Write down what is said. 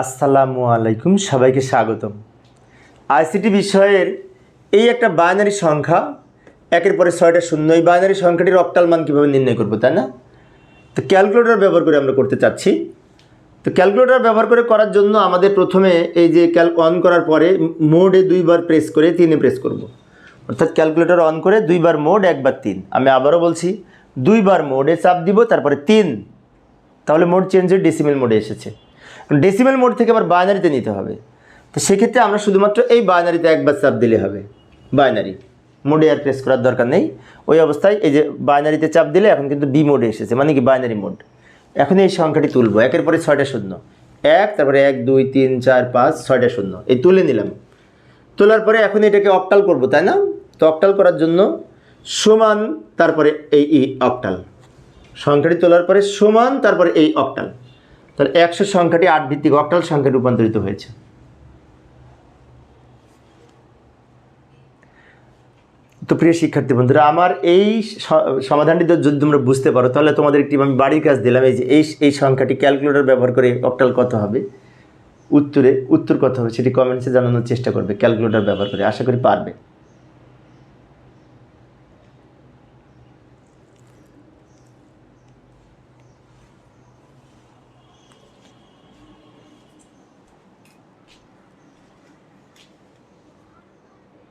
আসসালামু আলাইকুম, সবাইকে স্বাগতম। আইসিটি বিষয়ের এই একটা বাইনারি সংখ্যা, একের পরে ছয়টা শূন্য, এই বাইনারি সংখ্যাটির অক্টাল মান কীভাবে নির্ণয় করব, তাই না? তো ক্যালকুলেটর ব্যবহার করে আমরা করতে চাচ্ছি। তো ক্যালকুলেটর ব্যবহার করে করার জন্য আমাদের প্রথমে এই যে ক্যাল অন করার পরে মোডে দুইবার প্রেস করে তিনে প্রেস করব। অর্থাৎ ক্যালকুলেটর অন করে দুইবার মোড একবার তিন। আমি আবারও বলছি, দুইবার মোডে চাপ দিব, তারপরে তিন। তাহলে মোড চেঞ্জ হয়ে ডেসিমেল মোডে এসেছে। ডেসিমেল মোড থেকে আবার বাইনারিতে নিতে হবে। তো সেক্ষেত্রে আমরা শুধুমাত্র এই বাইনারিতে একবার চাপ দিলে হবে। বাইনারি মোডে আর প্রেস করার দরকার নেই। ওই অবস্থায় এই যে বাইনারিতে চাপ দিলে এখন কিন্তু বি মোডে এসেছে মানে কি বাইনারি মোড এখন এই সংখ্যাটি তুলবো। একের পরে ছয়টা শূন্য। এক, তারপরে এক, দুই, তিন, চার, পাঁচ, ছয়টা শূন্য। এই তুলে নিলাম। তোলার পরে এখন এটাকে অকটাল করব, তাই না? তো অকটাল করার জন্য সমান তারপরে এই এই অক্টাল সংখ্যাটি তোলার পরে সমান তারপরে এই অক্টাল তাহলে একশো সংখ্যাটি আট ভিত্তিক অক্টাল সংখ্যায় রূপান্তরিত হয়েছে। তো প্রিয় শিক্ষার্থী বন্ধুরা, আমার এই সমাধানটি যদি তোমরা বুঝতে পারো, তাহলে তোমাদের একটি আমি বাড়ির কাজ দিলাম। এই যে, এই এই সংখ্যাটি ক্যালকুলেটর ব্যবহার করে অক্টাল কত হবে? উত্তরে, উত্তর কত হবে? সেটি কমেন্টসে জানানোর চেষ্টা করবে, ক্যালকুলেটর ব্যবহার করে। আশা করি পারবে।